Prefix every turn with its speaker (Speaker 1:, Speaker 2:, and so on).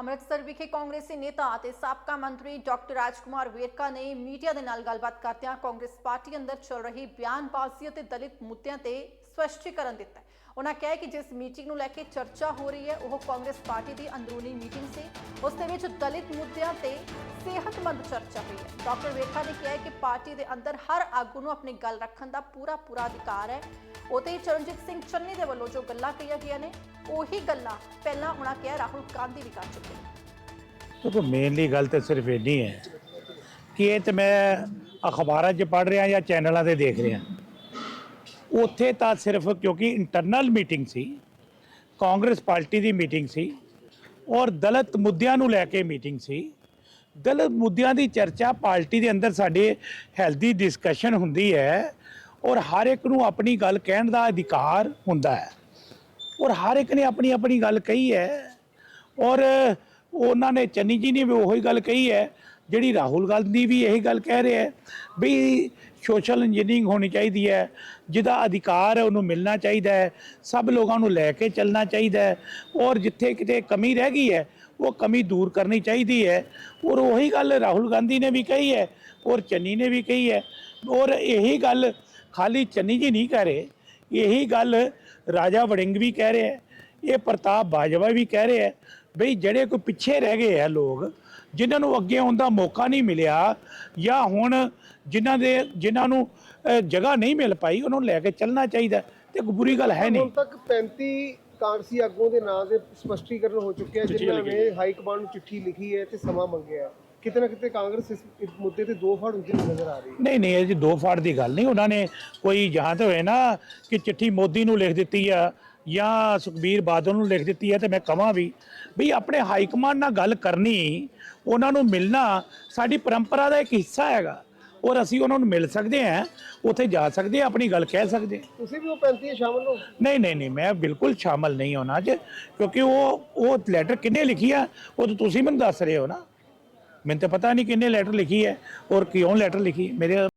Speaker 1: ਅੰਮ੍ਰਿਤਸਰ ਵਿਖੇ ਕਾਂਗਰਸੀ ਨੇਤਾ ਅਤੇ ਸਾਬਕਾ ਮੰਤਰੀ ਡਾਕਟਰ ਰਾਜਕੁਮਾਰ ਵੇਰਕਾ ਨੇ ਮੀਡੀਆ ਦੇ ਨਾਲ ਗੱਲਬਾਤ ਕਰਦਿਆਂ ਕਾਂਗਰਸ ਪਾਰਟੀ ਅੰਦਰ ਚੱਲ ਰਹੀ ਬਿਆਨਬਾਜ਼ੀ ਅਤੇ ਦਲਿਤ ਮੁੱਦਿਆਂ ਤੇ ਸਪਸ਼ਟੀਕਰਨ ਦਿੱਤਾ ਉਹਨਾਂ ਕਿਹਾ ਕਿ ਜਿਸ ਮੀਟਿੰਗ ਨੂੰ ਲੈ ਕੇ ਚਰਚਾ ਹੋ ਰਹੀ ਹੈ, ਉਹ ਕਾਂਗਰਸ ਪਾਰਟੀ ਦੀ ਅੰਦਰੂਨੀ ਮੀਟਿੰਗ ਸੀ। ਉਸ ਦੇ ਵਿੱਚ ਦਲਿਤ ਮੁੱਦਿਆਂ ਤੇ ਸਿਹਤਮੰਦ ਚਰਚਾ ਹੋਈ ਹੈ। ਡਾਕਟਰ ਵੇਰਕਾ ਨੇ ਕਿਹਾ ਕਿ ਪਾਰਟੀ ਦੇ ਅੰਦਰ ਹਰ ਆਗੂ ਨੂੰ ਆਪਣੀ ਗੱਲ ਰੱਖਣ ਦਾ ਪੂਰਾ ਪੂਰਾ ਅਧਿਕਾਰ ਹੈ। ਉਤੇ ਚਰਨਜੀਤ ਸਿੰਘ ਚੰਨੀ ਦੇ ਵੱਲੋਂ ਜੋ ਗੱਲਾਂ ਕਹੀਆਂ ਗਈਆਂ ਨੇ, ਉਹੀ ਗੱਲਾਂ ਪਹਿਲਾਂ ਉਹਨਾਂ ਕਿਹਾ, ਰਾਹੁਲ ਗਾਂਧੀ ਵੀ ਕਰ ਚੁੱਕੇ ਨੇ।
Speaker 2: ਦੇਖੋ ਮੇਨਲੀ ਗੱਲ ਤਾਂ ਸਿਰਫ ਇੰਨੀ ਹੈ ਕਿ ਇਹ ਤੇ ਮੈਂ ਅਖਬਾਰਾਂ 'ਚ ਪੜ੍ਹ ਰਿਹਾ ਜਾਂ ਚੈਨਲਾਂ ਤੇ ਦੇਖ ਰਿਹਾ। ਉੱਥੇ ਤਾਂ ਸਿਰਫ ਕਿਉਂਕਿ ਇੰਟਰਨਲ ਮੀਟਿੰਗ ਸੀ, ਕਾਂਗਰਸ ਪਾਰਟੀ ਦੀ ਮੀਟਿੰਗ ਸੀ, ਔਰ ਦਲਿਤ ਮੁੱਦਿਆਂ ਨੂੰ ਲੈ ਕੇ ਮੀਟਿੰਗ ਸੀ। ਦਲਿਤ ਮੁੱਦਿਆਂ ਦੀ ਚਰਚਾ ਪਾਰਟੀ ਦੇ ਅੰਦਰ ਸਾਡੇ ਹੈਲਦੀ ਡਿਸਕਸ਼ਨ ਹੁੰਦੀ ਹੈ, ਔਰ ਹਰ ਇੱਕ ਨੂੰ ਆਪਣੀ ਗੱਲ ਕਹਿਣ ਦਾ ਅਧਿਕਾਰ ਹੁੰਦਾ ਹੈ। ਔਰ ਹਰ ਇੱਕ ਨੇ ਆਪਣੀ ਆਪਣੀ ਗੱਲ ਕਹੀ ਹੈ, ਔਰ ਉਹਨਾਂ ਨੇ ਚੰਨੀ ਜੀ ਨੇ ਵੀ ਉਹੀ ਗੱਲ ਕਹੀ ਹੈ, ਜਿਹੜੀ ਰਾਹੁਲ ਗਾਂਧੀ ਵੀ ਇਹੀ ਗੱਲ ਕਹਿ ਰਿਹਾ ਹੈ ਵੀ ਸੋਸ਼ਲ ਇੰਜੀਨੀਅਰਿੰਗ ਹੋਣੀ ਚਾਹੀਦੀ ਹੈ, ਜਿਹਦਾ ਅਧਿਕਾਰ ਹੈ ਉਹਨੂੰ ਮਿਲਣਾ ਚਾਹੀਦਾ ਹੈ, ਸਭ ਲੋਕਾਂ ਨੂੰ ਲੈ ਕੇ ਚੱਲਣਾ ਚਾਹੀਦਾ ਹੈ ਔਰ ਜਿੱਥੇ ਕਿਤੇ ਕਮੀ ਰਹਿ ਗਈ ਹੈ, ਉਹ ਕਮੀ ਦੂਰ ਕਰਨੀ ਚਾਹੀਦੀ ਹੈ। ਔਰ ਉਹੀ ਗੱਲ ਰਾਹੁਲ ਗਾਂਧੀ ਨੇ ਵੀ ਕਹੀ ਹੈ ਔਰ ਚੰਨੀ ਨੇ ਵੀ ਕਹੀ ਹੈ। ਔਰ ਇਹੀ ਗੱਲ ਖਾਲੀ ਚੰਨੀ ਜੀ ਨਹੀਂ ਕਹਿ ਰਹੇ, ਇਹੀ ਗੱਲ ਰਾਜਾ ਵੜਿੰਗ ਵੀ ਕਹਿ ਰਿਹਾ ਹੈ, ਇਹ ਪ੍ਰਤਾਪ ਬਾਜਵਾ ਵੀ ਕਹਿ ਰਿਹਾ ਹੈ ਬਈ ਜਿਹੜੇ ਕੋਈ ਪਿੱਛੇ ਰਹਿ ਗਏ ਆ ਲੋਕ ਜਿਨ੍ਹਾਂ ਨੂੰ ਅੱਗੇ ਆਉਣ ਦਾ ਮੌਕਾ ਨਹੀਂ ਮਿਲਿਆ ਜਾਂ ਹੁਣ ਜਿਨ੍ਹਾਂ ਦੇ ਜਿਨ੍ਹਾਂ ਨੂੰ ਜਗ੍ਹਾ ਨਹੀਂ ਮਿਲ ਪਾਈ ਉਹਨਾਂ ਨੂੰ ਲੈ ਕੇ ਚੱਲਣਾ ਚਾਹੀਦਾ ਤੇ ਕੋਈ ਬੁਰੀ ਗੱਲ ਹੈ
Speaker 3: ਹੁਣ
Speaker 2: ਨਹੀਂ
Speaker 3: ਤੱਕ 35 ਕਾਂਗਰਸੀ ਆਗੂਆਂ ਦੇ ਨਾਂ ਦੇ ਸਪਸ਼ਟੀਕਰਨ ਹੋ ਚੁੱਕੇ ਆ ਜਿਨ੍ਹਾਂ ਨੇ ਹਾਈ ਕਮਾਂਡ ਨੂੰ ਚਿੱਠੀ ਲਿਖੀ ਹੈ ਤੇ ਸਮਾਂ ਮੰਗਿਆ ਹੈ। ਕਿਤੇ ਨਾ ਕਿਤੇ ਕਾਂਗਰਸ ਇਸ ਇਸ ਮੁੱਦੇ ਤੇ ਦੋ ਫੜ ਹੁੰਦੀ ਨਜ਼ਰ ਆ ਰਹੀ ਹੈ।
Speaker 2: ਨਹੀਂ ਨਹੀਂ ਇਹ ਜੀ ਦੋ ਫਾੜ ਦੀ ਗੱਲ ਨਹੀਂ। ਉਹਨਾਂ ਨੇ ਕੋਈ ਜਹਾਂ ਤੇ ਹੋਏ ਨਾ ਕਿ ਚਿੱਠੀ ਮੋਦੀ ਨੂੰ ਲਿਖ ਦਿੱਤੀ ਆ ਜਾਂ ਸੁਖਬੀਰ ਬਾਦਲ ਨੂੰ ਲਿਖ ਦਿੱਤੀ ਹੈ ਤੇ ਮੈਂ ਕਹਾਂ ਵੀ ਵੀ ਆਪਣੇ ਹਾਈ ਕਮਾਂਡ ਨਾਲ ਗੱਲ ਕਰਨੀ ਉਹਨਾਂ ਨੂੰ ਮਿਲਣਾ ਸਾਡੀ ਪਰੰਪਰਾ ਦਾ ਇੱਕ ਹਿੱਸਾ ਹੈਗਾ। ਔਰ ਅਸੀਂ ਉਹਨਾਂ ਨੂੰ ਮਿਲ ਸਕਦੇ ਹਾਂ ਉੱਥੇ ਜਾ ਸਕਦੇ ਹਾਂ ਆਪਣੀ ਗੱਲ ਕਹਿ ਸਕਦੇ ਹਾਂ
Speaker 3: ਤੁਸੀਂ ਵੀ ਉਹ 35 ਸ਼ਾਮਲ ਹੋ?
Speaker 2: ਨਹੀਂ ਨਹੀਂ ਨਹੀਂ ਮੈਂ ਬਿਲਕੁਲ ਸ਼ਾਮਲ ਨਹੀਂ ਹੋਣਾ ਅੱਜ ਕਿਉਂਕਿ ਉਹ ਉਹ ਲੈਟਰ ਕਿੰਨੇ ਲਿਖੀ ਆ ਉਹ ਤਾਂ ਤੁਸੀਂ ਮੈਨੂੰ ਦੱਸ ਰਹੇ ਹੋ ਨਾ। ਮੈਨੂੰ ਤਾਂ ਪਤਾ ਨਹੀਂ ਕਿੰਨੇ ਲੈਟਰ ਲਿਖੀ ਹੈ ਔਰ ਕਿਉਂ ਲੈਟਰ ਲਿਖੀ ਮੇਰੇ